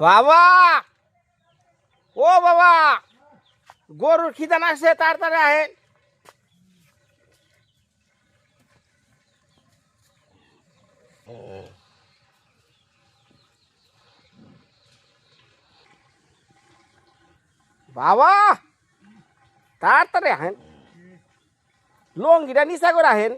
বাবা! ও বাবা! গরুর খিদান আসছে তাড়াতাড়ি আহেন। বাবা! তাড়াতাড়ি আহেন। লঙ্গিটা নিচা করে আহেন।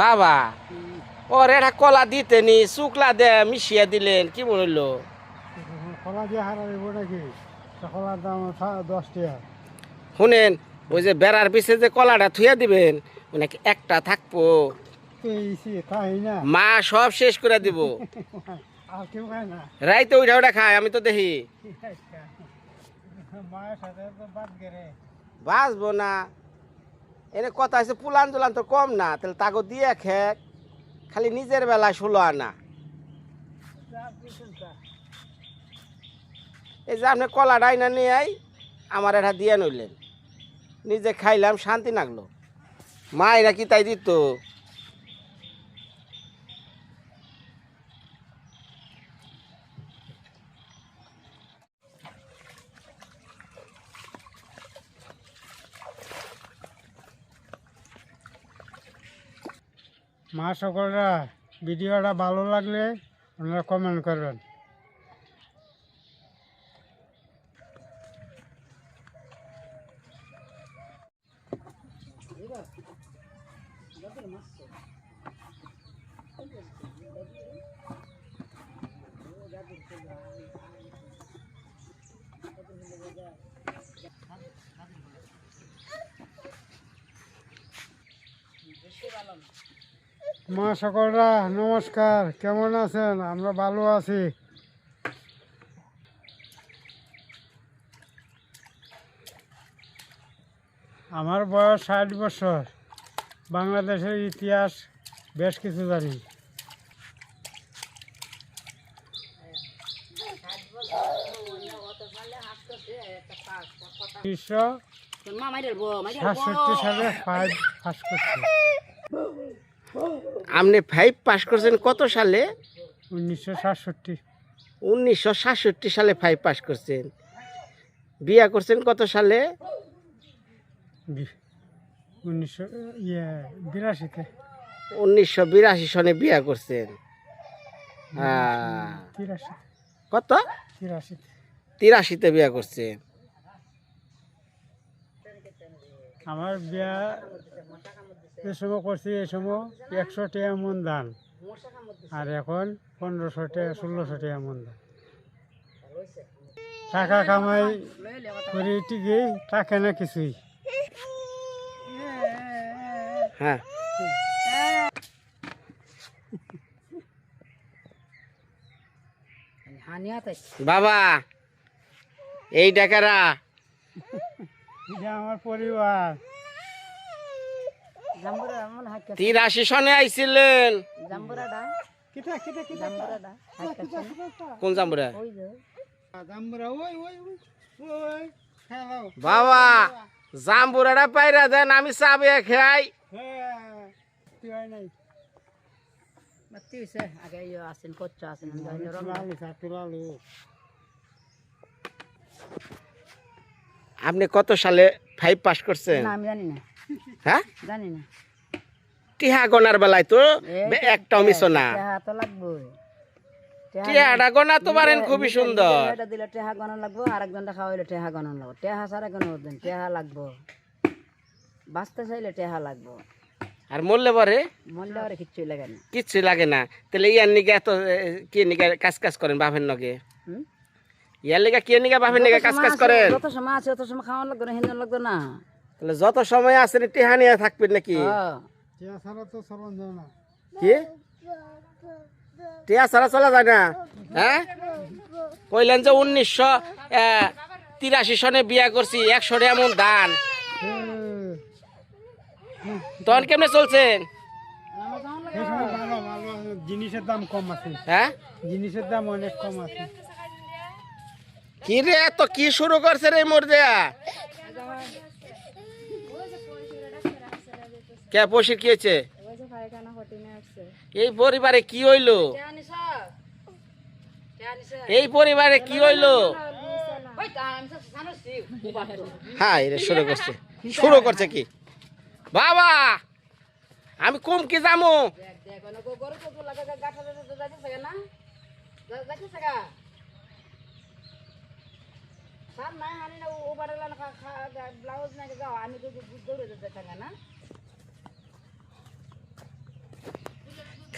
বাবা ওর এটা কলা দিতেনি শুকলা দে মিশিয়ে দিলেন কি কলা দিয়ে নাকি? তা কলার দাম দশ টাকা। শুনেন ওই যে বেড়ার পিছে যে কলাটা থুয়ে দিবেন নাকি একটা থাকব। না? মা সব শেষ করে দিব। না? রাইতে ওইটা ওটা খায় আমি তো দেখি। বাঁচবো না। এনে কথা আছে পুলান তুলান তো কম না, তাহলে তাকে দিয়ে খেক। খালি নিজের বেলা ষোলো আনা। এই যে আপনি কলা ডাইনা নিয়ে আই, আমার এটা দিয়ে নইলেন। নিজে খাইলাম, শান্তি লাগল মা এরা কি তাই দিত? মা সকলরা ভিডিওটা ভালো লাগলে আপনারা কমেন্ট করবেন। মা সকলরা, নমস্কার। কেমন আছেন? আমরা ভালো আছি। আমার বয়স ষাট বছর। বাংলাদেশের ইতিহাস বেশ কিছু জানি। সাতষট্টি সালে ফাইভ পাস করছি। আপনি ফাইভ পাস করছেন কত সালে? উনিশশো সাতষট্টি। উনিশশো সাতষট্টি সালে ফাইভ পাস করছেন। বিয়া করছেন কত সালে? উনিশশো ইয়ে বিরাশিতে। উনিশশো বিরাশি সনে বিয়া করছেন। তিরাশিতে। কত? তিরাশিতে বিয়া করছেন। আমার বিয়া এ সময় করছি এ সময় একশো টাকা মন দান আর এখন পনেরোশো টাকা ষোলোশো টাকা মন দান টাকা কামাই করি ঠিকই থাকে না কিছুই। হ্যাঁ। বাবা এই ডাকারা। এটা আমার পরিবার। তিরাশি সনে আইছিলেন। কোন জাম্বুরা? জাম্বুরা ওই ওই ওই ওই। হ্যালো বাবা জাম্বুরাটা পাইরা দেন আমি চাবে খাই। হ্যাঁ তুই নাই। তুলালি স্যার তুলালি। আপনি কত সালে ফাইভ পাস করছেন? আমি জানি না। হ্যাঁ? জানি না। টিহা গনার বেলায় তো একটাও মিশো না। তো লাগবো টিহাটা গনা তো পারেন খুবই সুন্দর। এটা দিলে টেহা গণন লাগবো আর একজনটা খাওয়াইলে টেহা গণন লাগবো। টেহা ছাড়া কোনো দিন টেহা লাগবো। বাঁচতে চাইলে টেহা লাগবো। আর মরলে পরে? মরলে আর কিচ্ছুই লাগে না। কিচ্ছু লাগে না। তাহলে ইয়ার নিকে এত কি নিকে কাজ কাজ করেন বাপের নগে? ইয়ার লিগা কি নিকে বাপের নিকে কাজ কাজ করেন? যত সময় আছে তত সময় খাওয়ান লাগবে না হিন্দন লাগবে না। তাহলে যত সময় আছে টিহা নিয়ে থাকবেন নাকি? হ্যাঁ। কি? টিয়া ছাড়া চলা যায় না? হ্যাঁ? কইলেন যে উনিশশো তিরাশি সনে বিয়া করছি একশো এমন দান। তখন কেমনে চলছেন? জিনিসের দাম কম আছে। হ্যাঁ? জিনিসের দাম অনেক কম আছে। কি রে তো কি শুরু করছে রে মোর দেয়া কে পশির কি হয়েছে এই পরিবারে কি হইল? এই পরিবারে কি হইল? হ্যাঁ এটা শুরু করছে। শুরু করছে কি? বাবা আমি কম কি যামু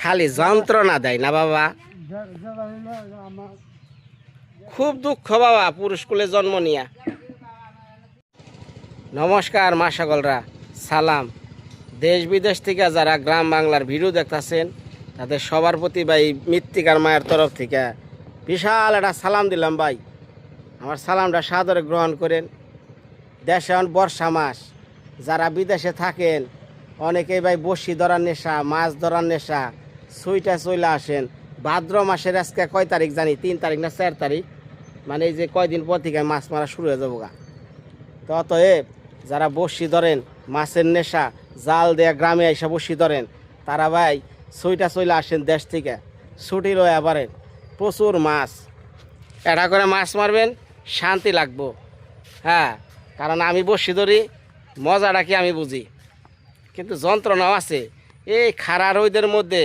খালি যন্ত্রণা দেয় না বাবা। খুব দুঃখ বাবা পুরুষ কুলে জন্ম নিয়া। নমস্কার মা সকলরা, সালাম। দেশ বিদেশ থেকে যারা গ্রাম বাংলার ভিডিও দেখতেছেন, তাদের সবার প্রতি ভাই মৃত্তিকার মায়ের তরফ থেকে বিশাল একটা সালাম দিলাম ভাই। আমার সালামটা সাদরে গ্রহণ করেন। দেশে এখন বর্ষা মাস, যারা বিদেশে থাকেন, অনেকেই ভাই বসি ধরার নেশা, মাছ ধরার নেশা সুইটা চলে আসেন। ভাদ্র মাসের আজকে কয় তারিখ জানি? তিন তারিখ না চার তারিখ? মানে এই যে কয়দিন পর থেকে মাছ মারা শুরু হয়ে যাব গা তো অতএব যারা বসি ধরেন, মাছের নেশা, জাল দেয়া গ্রামে এসে বসি ধরেন, তারা ভাই সুইটা চলে আসেন দেশ থেকে। ছুটি লয়ে পারেন প্রচুর মাছ। এটা করে মাছ মারবেন, শান্তি লাগবো। হ্যাঁ কারণ আমি বসি ধরি, মজাটা কি আমি বুঝি। কিন্তু যন্ত্রণাও আছে। এই খারা রোদের মধ্যে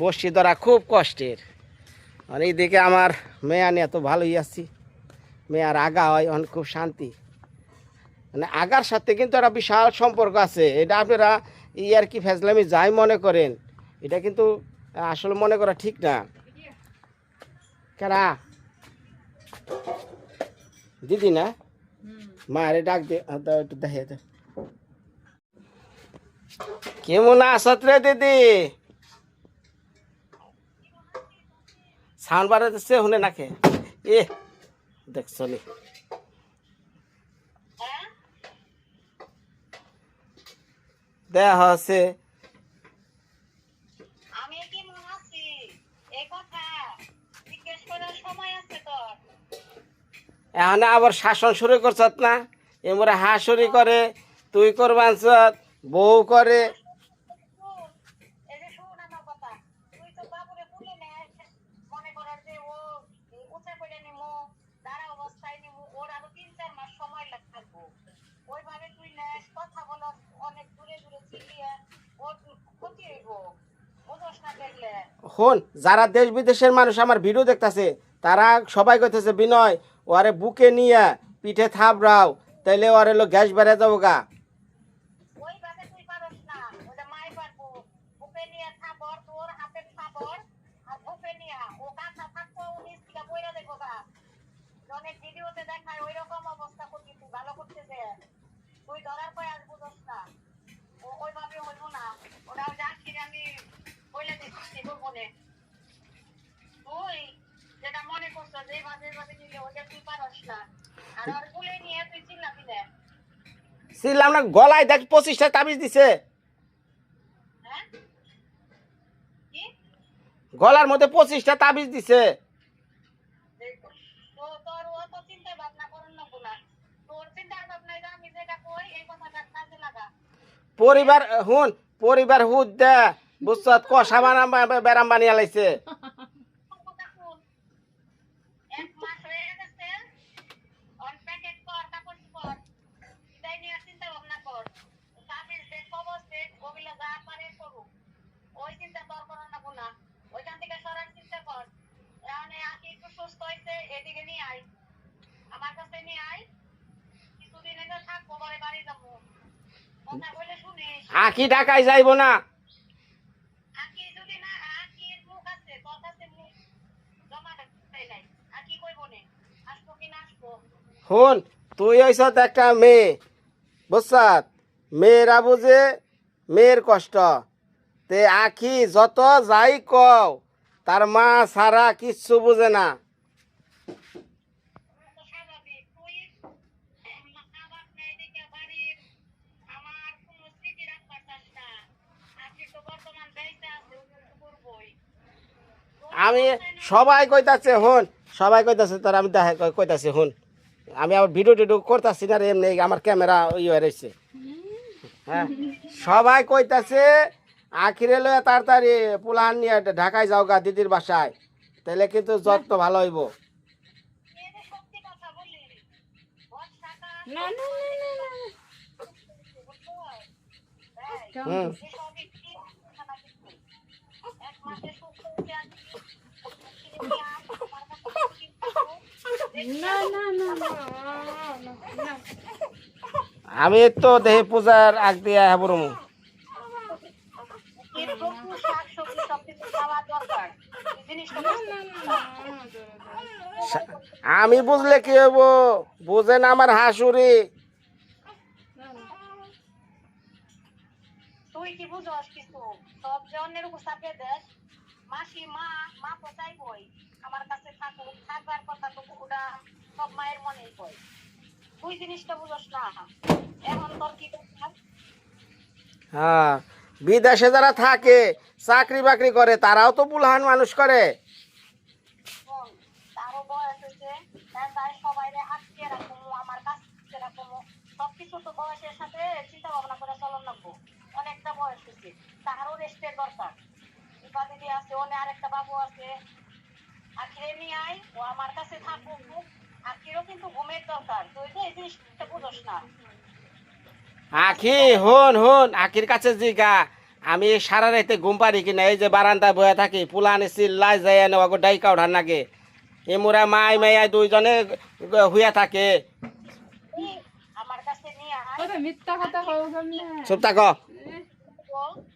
বসি ধরা খুব কষ্টের। আর এইদিকে আমার মেয়া নিয়ে তো ভালোই আছি। মেয়ার আগা হয় অনেক খুব শান্তি। মানে আগার সাথে কিন্তু একটা বিশাল সম্পর্ক আছে। এটা আপনারা ই আর কি ফেজলামি যাই মনে করেন, এটা কিন্তু আসলে মনে করা ঠিক না। কেনা দিদি না? মারে ডাক দে একটু দেখে কেমন আসত রে দিদি? সাউন্ড বাড়াতে শুনে নাকে। এ দেখছ নি মনে আছি? এখন আবার শাসন শুরু করছত না? এমরে হাসুরি করে তুই করবানছ বউ করে এই যে শোন আমার কথা তুই তো বাবুরে ভুলে নেস মনে করার যে ও উঁচা করে নিমু দাঁড়া অবস্থায় নিমু ওর আরও তিন চার মাস সময় লাগ থাকব ওইভাবে তুই নেস কথা বলার অনেক দূরে দূরে চিলিয়ে ওর ক্ষতি হইব বুঝোস না দেখলে হন যারা দেশ বিদেশের মানুষ আমার ভিডিও দেখতাছে, তারা সবাই কইতেছে, বিনয় ওরে বুকে নিয়ে পিঠে থাপড়াও তাইলে ওরে লো গ্যাস বেড়ে যাব গা। ওইভাবে হইব না। যাচ্ছি আমি বইলে দেখছি তোর তুই যেটা মনে করছ যে নিলে ওটা তুই পারস না। আর কুলে নিয়ে তুই চিল্লাবি না। ছিলাম না গলায় দেখ পঁচিশটা তাবিজ দিছে। হ্যাঁ? গলার মধ্যে পঁচিশটা তাবিজ দিছে। পরিবার হুন পরিবার হুদ দে বুঝছত কষা বানাম বেড়াম বানিয়ে লাইছে কথা শুন এক মাস হয়ে গেছে অন প্যাকেট কর কাপড় কর এটাই নিয়ে চিন্তা ভাবনা কর তাবিজ দেখ কবজ দেখ ওগুলো যা পারে করু ওই চিন্তা তোর করার না গুনা ওইখান থেকে সরার চিন্তা কর এখন এই আঁকি একটু সুস্থ হয়েছে এদিকে নিয়ে আয় আমার কাছে নিয়ে আয় কিছুদিন এনে থাকব পরে বাড়ি যাব কথা বলে শুনিস আঁকি ঢাকায় যাইব না আঁকি যদি না আঁকির মুখ আছে তোর কাছে মুখ জমা রাখতে নাই আঁকি কইব নে কি না? আসব হুন তুই হইছত একটা মেয়ে বুঝছত? মেয়েরা বুঝে মেয়ের কষ্ট। তে আখি যত যাই কও তার মা সারা কিচ্ছু বুঝে না তো স্বাভাবিক তুই খাবার নেই দেখে বাড়ির আমার কোনো স্মৃতি রাখবার চাস না আপনি তো বর্তমান বেঁচে আছে ও কিন্তু করবই আমি সবাই কইতাছে হন। সবাই কইতাছে তোর আমি দেখা কইতাছি হন। আমি আবার ভিডিও টিডিও করতেছি না রে এমনি আমার ক্যামেরা ইয়ে হয়ে রয়েছে হ্যাঁ সবাই কইতাছে আখিরে লয়ে তাড়াতাড়ি পুলান নিয়ে ঢাকায় যাও গা দিদির বাসায় তাহলে কিন্তু যত্ন ভালো হইব। এই যে সত্যি কথা বলি বর্ষাকাল না না না না না বুঝছ? এই, হুম এসবই কি না কিছু। এক মাসে সুস্থ হতে আছি, কিনে আয়, আমার কাছে কিন্তু না না না না না আমি তো দেহে পূজার আগ দিয়ে বুঝতে আমি বুঝলে কি হইব? বুঝেন আমার হাসুরি। তুই কি বুঝস কিছু? সব উপর দেশ মাসি মা মা চাইবই আমার কাছে থাকুক থাকবার কথা তো ওটা সব মায়ের মনেই কয় তুই জিনিসটা বুঝস না। এখন তোর কি দরকার? হ্যাঁ বিদেশে যারা থাকে চাকরি বাকরি করে তারাও তো পুলহান মানুষ করে। তারও বয়স হয়েছে তাই তাই সবাই আটকে রাখব আমার কাছে রাখব সবকিছু তো বয়সের সাথে চিন্তা ভাবনা করে চলন লাগবো। অনেকটা বয়স হয়েছে তারও রেস্টের দরকার। আছে আরেকটা বাবু আছে আখিরে নিয়ে আয় ও আমার কাছে থাকুক আখিরও কিন্তু ঘুমের দরকার। তুই তো এই জিনিসটা বুঝোস না। আখি হন হন আখির কাছে জিগা। আমি সারা রাইতে ঘুম পারি কিনা? এই যে বারান্দায় বয়ে থাকি পুলানে চিল্লাই যায় নেওয়া গো ডাইকা ওঠার নাগে। এ মোরা মাই মাইয়াই দুইজনে হুইয়া থাকে। তুই আমার কাছে নিয়ে আয়। মিথ্যা কথা চুপ থাক বল কি মিথ্যা বুঝোস না কথা রে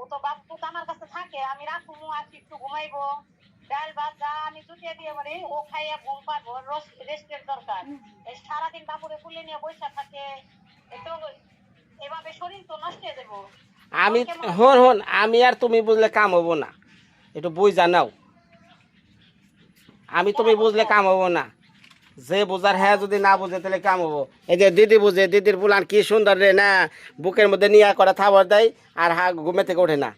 ও তো বাপ আমার কাছে থাকে আমি রাখব আর একটু ঘুমাইবো। ডাল ভাত যা আমি জুটিয়ে দিয়ে পারি ও খাইয়া ঘুম পারব রেস্টের দরকার। সারাদিন বাপুরে নিয়ে থাকে এতো এভাবে শরীর তো নষ্ট হয়ে যাব। আমি হন হন আমি আর তুমি বুঝলে কাম হব না। একটু বুঝ জানাও আমি তুমি বুঝলে কাম হব না। যে বোঝার হ্যাঁ যদি না বুঝে, তাহলে কাম হব। এই যে দিদি বুঝে, দিদির বুলান কি সুন্দর রে, না, বুকের মধ্যে নিয়ে করে থাবর দেয়, আর হা, ঘুমে থেকে ওঠে না।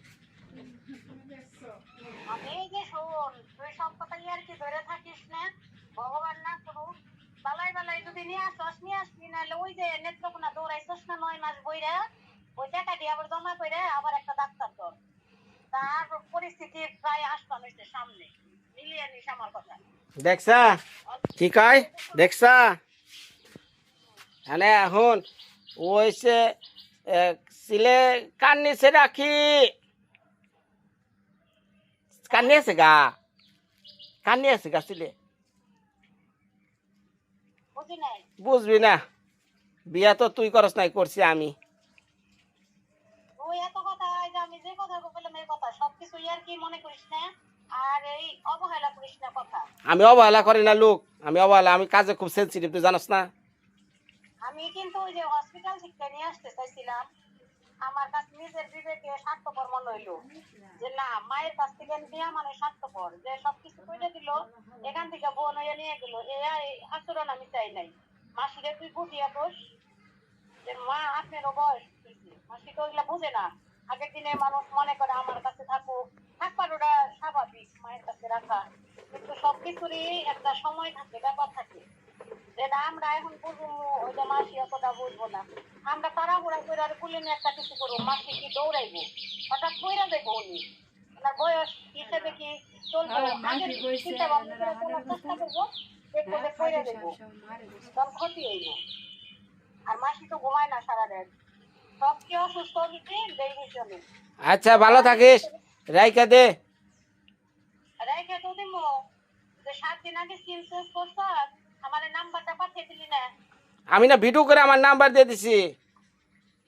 তোর পরিস্থিতি প্রায় হয়েছে সামনে। মিলিয়ে নিস আমার কথা। দেখছা? কি কয়? দেখছা? মানে এখন ওই সে সিলে কান নিচে রাখি কান নিয়েছে গা? কান নিয়েছে গা সিলে বুঝবি না। বিয়া তো তুই করস নাই করছি আমি। তুই এত কথা আমি যে কথা বললাম এই কথা সবকিছু আর কি মনে করিস না? আর এই অবহেলা করিস না কথা। আমি অবহেলা করি না লোক। আমি অবহেলা আমি কাজে খুব সেন্সিটিভ তুই জানাস না। আমি কিন্তু ওই যে হসপিটাল থেকে নিয়ে আসতে চাইছিলাম আমার কাছে নিজের বিবেকে স্বার্থপর মনে হইল যে না মায়ের কাছ থেকে নেওয়া মানে স্বার্থপর। যে সবকিছু করে দিল এখান থেকে বোন হয়ে নিয়ে গেল এই আচরণ আমি চাই নাই। মাসিরে তুই বুঝিয়া দোষ যে মা আপনারও বয়স মাসি তো ওইগুলা বুঝে না আগের দিনে মানুষ মনে করে আমার কাছে থাকুক থাকবার ওটা স্বাভাবিক মায়ের কাছে রাখা। কিন্তু সবকিছুরই একটা সময় থাকে ব্যাপার থাকে। যেটা আমরা এখন বুঝব ওই যে মাসি অতটা বুঝব না। আমরা তাড়াহুড়া করে আর কুলে নিয়ে একটা কিছু করব মাসি কি দৌড়াইবো? হঠাৎ কইরা দেখব উনি। ওনার বয়স হিসেবে কি চলবো? আগে চিন্তা ভাবনা করে চলার চেষ্টা করব দেখব যে কইরা দেখব তখন ক্ষতি হইব আর মাসি তো ঘুমায় না সারা রাত সব কি অসুস্থ হয়েছে দেখবি চলে আচ্ছা ভালো থাকিস। রাইকা দে। রেখে তো দিমো। যে সাত দিন আগে চেঞ্জ করছ আমার নাম্বারটা পাঠিয়ে দিলি না। আমি না ভিডিও করে আমার নাম্বার দিয়ে দিছি।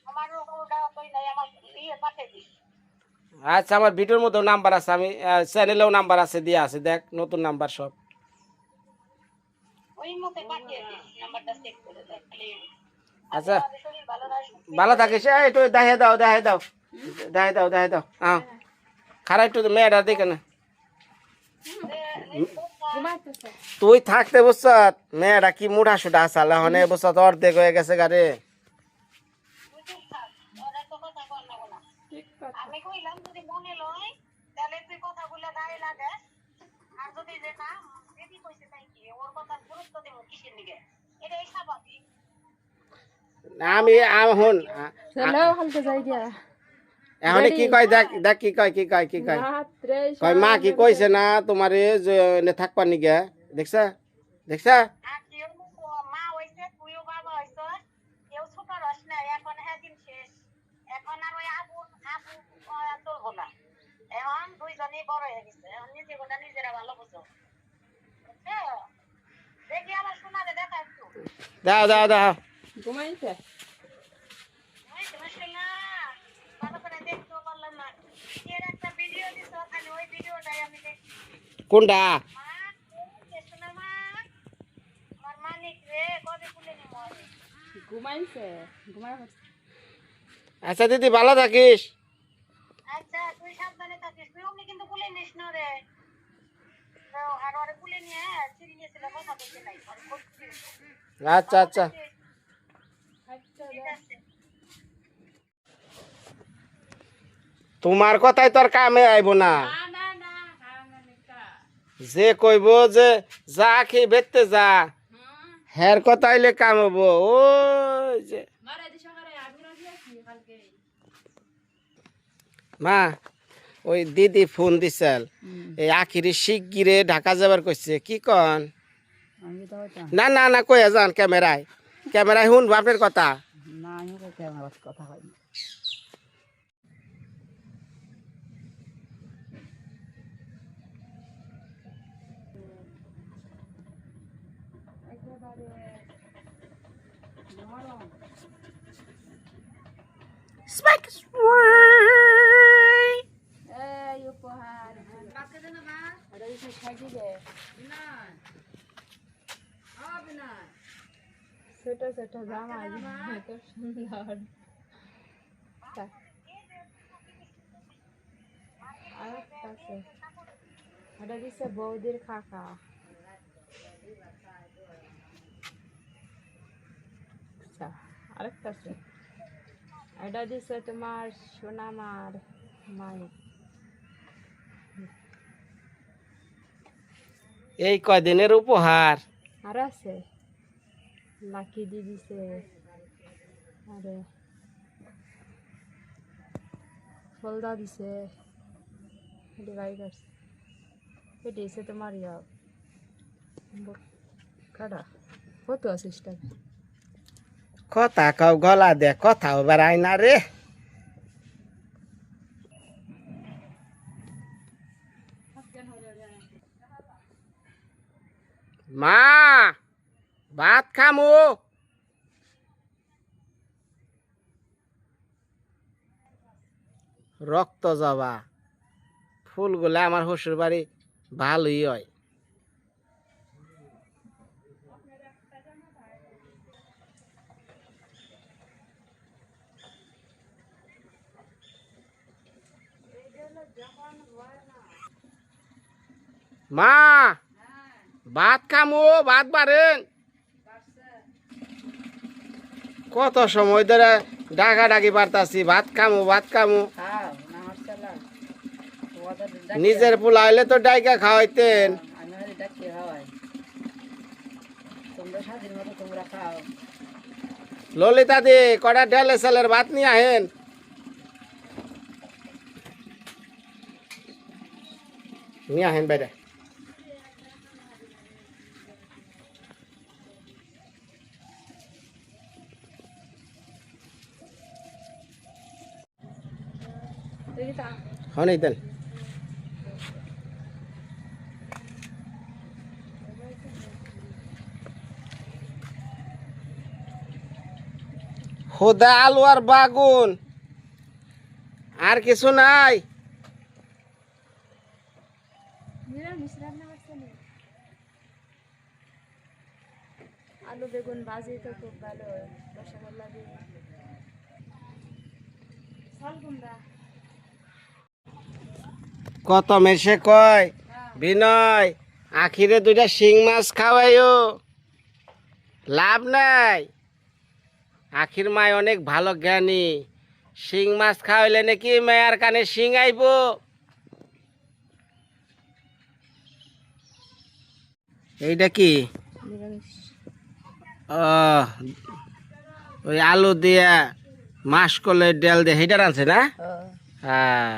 আমার ওটা কই নাই আমার ইয়ে পাঠিয়ে দিস। আচ্ছা আমার ভিডিওর মধ্যেও নাম্বার আছে আমি চ্যানেলেও নাম্বার আছে দিয়ে আছে দেখ নতুন নাম্বার সব। দেখ আচ্ছা। ভালো থাকিস। একটু দেখে দাও দেখে দাও। দেখাই দাও দেখাই দাও। আহ। খারাপ একটু মেয়েটা দেখে না। তুই থাকতে বসত মেয়েটা কি মুঠা সুটা আসালে হনে বসত অর্ধেক হয়ে গেছে গারে তুই চুপ থাক ওরা তো কথা কর না বলা আমি কইলাম যদি মনে লয় তাহলে তুই কথাগুলো গায়ে লাগে আর যদি যে না দিদি কইছে তাই কি ওর কথা গুরুত্ব দেব কিসের নিগে এটাই স্বাভাবিক আমি এখন ছেলেও হালতে যাই দিয়া এখন কি কয়? দেখ দেখ কি কয় কি কয় কি কয়? কয় মা কি কইছে না তোমার এ নে থাকবার নিগে দেখছা? দেখছা? এখন দুইজনই বড় হয়ে গেছে এখন নিজে গোটা নিজেরা ভালো বুঝো। দেখি আমার শোনালে দেখা একটু। দাও দাও দাও। ঘুমাইছে ওই তোমার শোনা ভালো করে দেখতেও পারলাম না এর একটা ভিডিও দিছ খালি ওই ভিডিওটাই আমি দেখি কোনটা মা কে শোনা মা আমার মানিক রে কবে খুলে নিব আমি ঘুমাইছে ঘুমাই আচ্ছা দিদি ভালো থাকিস আচ্ছা তুই সাবধানে থাকিস তুই অমনি কিন্তু কুলে নিস না রে তো আর ওরে কুলে নিয়ে চিড়ি গেছিল কথা আচ্ছা দিদি ভালো থাকিস? আচ্ছা আচ্ছা ঠিক আছে। তোমার কথাই তোর কামে আইব না। যে কইব যে যা খেয়ে বেতে যা হের কথাইলে কাম হব ওই যে। মা ওই দিদি ফোন দিছিল এই আখিরি শিগগিরে ঢাকা যাবার কইছে কি কন? না না না কয়ে যান ক্যামেরায়। ক্যামেরায় শুনব আপনার কথা। না কথা হয়নি এই উপহার আরে এই যে সাজিয়ে ছোট ছোট জামা এত সুন্দর দিচ্ছে বৌদির কাকা আচ্ছা আরেকটা আছে এটা দিচ্ছে তোমার সোনামার মায়ের এই কয়দিনের উপহার? আর আছে। লাকি দি দিছে। আরে। ফলদা দিছে। বাইক আছে এটি তোমার ইয়া কাটা। কত আছে কথা কও, গলা দে, কথা বেড়াই না রে। মা, ভাত খামু। রক্ত জবা, ফুলগুলা আমার শ্বশুর বাড়ি ভালোই হয়। মা, ভাত খামু, ভাত বাড়েন কত সময় ধরে ডাকা ডাকি পারতাছি ভাত খামু ভাত খামু। নিজের পোলা হইলে তো ডাইকা খাওয়াইতেন। ললিতা দি, কটা ডেলে সেলের ভাত নিয়ে আহেন? নিয়ে আহেন বাইরে। তা হনই দেন হোদা আলু আর বাগুন, আর কিছু নাই। আলু, বেগুন ভাজি তো খুব ভালো রসগোল্লা দিয়ে। কত মেসে কয়? বিনয় আখিরে দুইটা শিং মাছ খাওয়াইও। লাভ নাই। আখির মায় অনেক ভালো জ্ঞানী। শিং মাছ খাওয়াইলে নাকি মায়ার কানে শিং আইব। এইটা কি? ওই আলু দিয়া মাছ করলে ডেল দিয়ে সেইটা রাঁধছে না? হ্যাঁ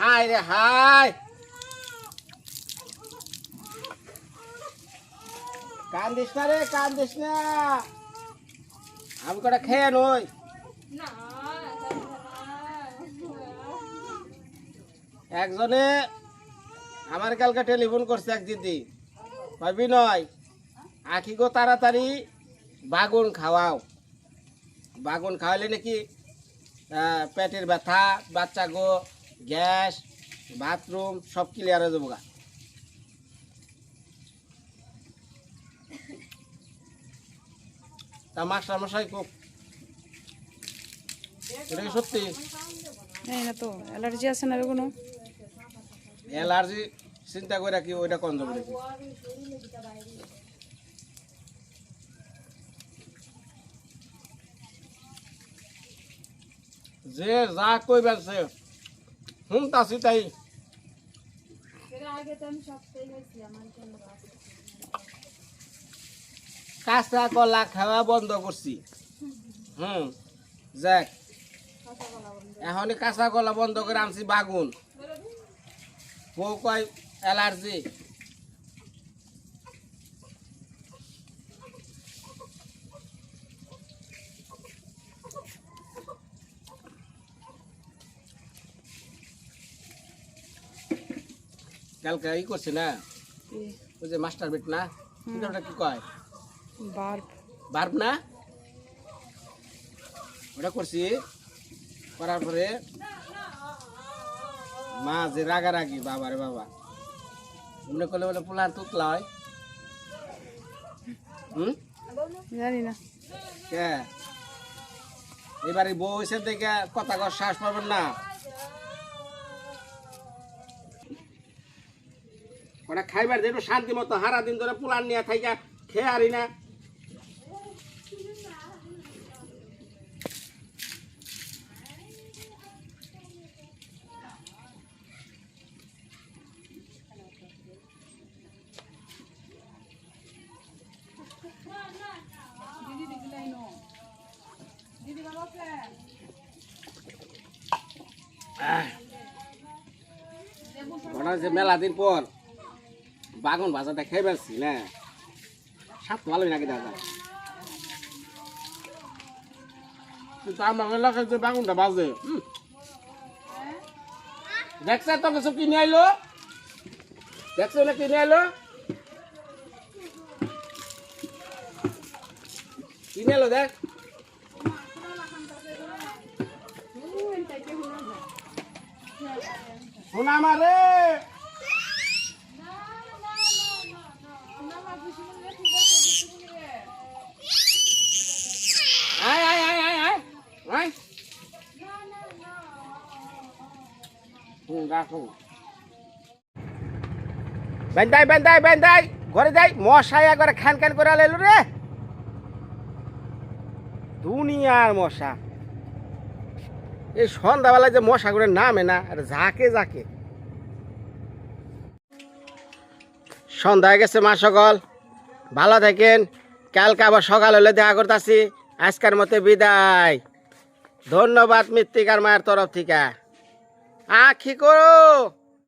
হাই রে, হাই। কান্দিস না রে, কান্দিস না। আমি কটা খেয়ে নই। একজনে আমার কালকে টেলিফোন করছে এক দিদি। ভাবি নয় আখি গো তাড়াতাড়ি বাগুন খাওয়াও। বাগুন খাওয়ালে নাকি পেটের ব্যথা, বাচ্চা গো গ্যাস বাথরুম সব ক্লিয়ার হয়ে যাব গা। তা মাস্টার মশাই খুব এটা কি সত্যি? এই না তো অ্যালার্জি আছে না কোনো অ্যালার্জি চিন্তা করে কি ওইটা কম যাবে নাকি? যে যা কই বেলছে শুনতাছি তাই। কাঁচা কলা খাওয়া বন্ধ করছি। হুম যাক। এখন কাঁচা কলা বন্ধ করে আনছি বাগুন। বউ কয় অ্যালার্জি। কালকে ই করছে না? ওই যে মাস্টার বেট না? ওটা কি কয়? বার্ব। বার্ব না? ওটা করছি। করার পরে মা যে রাগারাগি বাবা রে বাবা। মনে করলে বলে পোলার তুতলা হয়। হুম? জানি না। কে? এবারে বউ এসে দেখে কথা কর শ্বাস পাবেন না। ওটা খাইবার যে একটু শান্তি মতো হারা দিন ধরে পোলার নিয়ে থাইকা খেয়ে আরি না। যে মেলা দিন পর। বাগুন ভাজাটা খেয়ে পাচ্ছি না। স্বাদ তো ভালোই নাকি দাদা। কিন্তু আমার এলাকায় যে বাগুনটা বাজে। দেখছে তো কিছু কিনে আইলো? দেখছ না কিনে আইলো? কিনে এলো দেখ। শোনা মারে বেন্দাই বেন্দাই বেন্দাই ঘরে যাই মশাই একবারে খান খান করে লাইলো রে দুনিয়ার মশা এই সন্ধ্যাবেলায় যে মশা করে নামে না আর ঝাঁকে ঝাঁকে সন্ধ্যা গেছে মা সকল। ভালো থাকেন। কালকে আবার সকাল হলে দেখা করতেছি। আজকের মতে বিদায়। ধন্যবাদ মৃত্তিকার মায়ের তরফ থেকে। আ কী করো?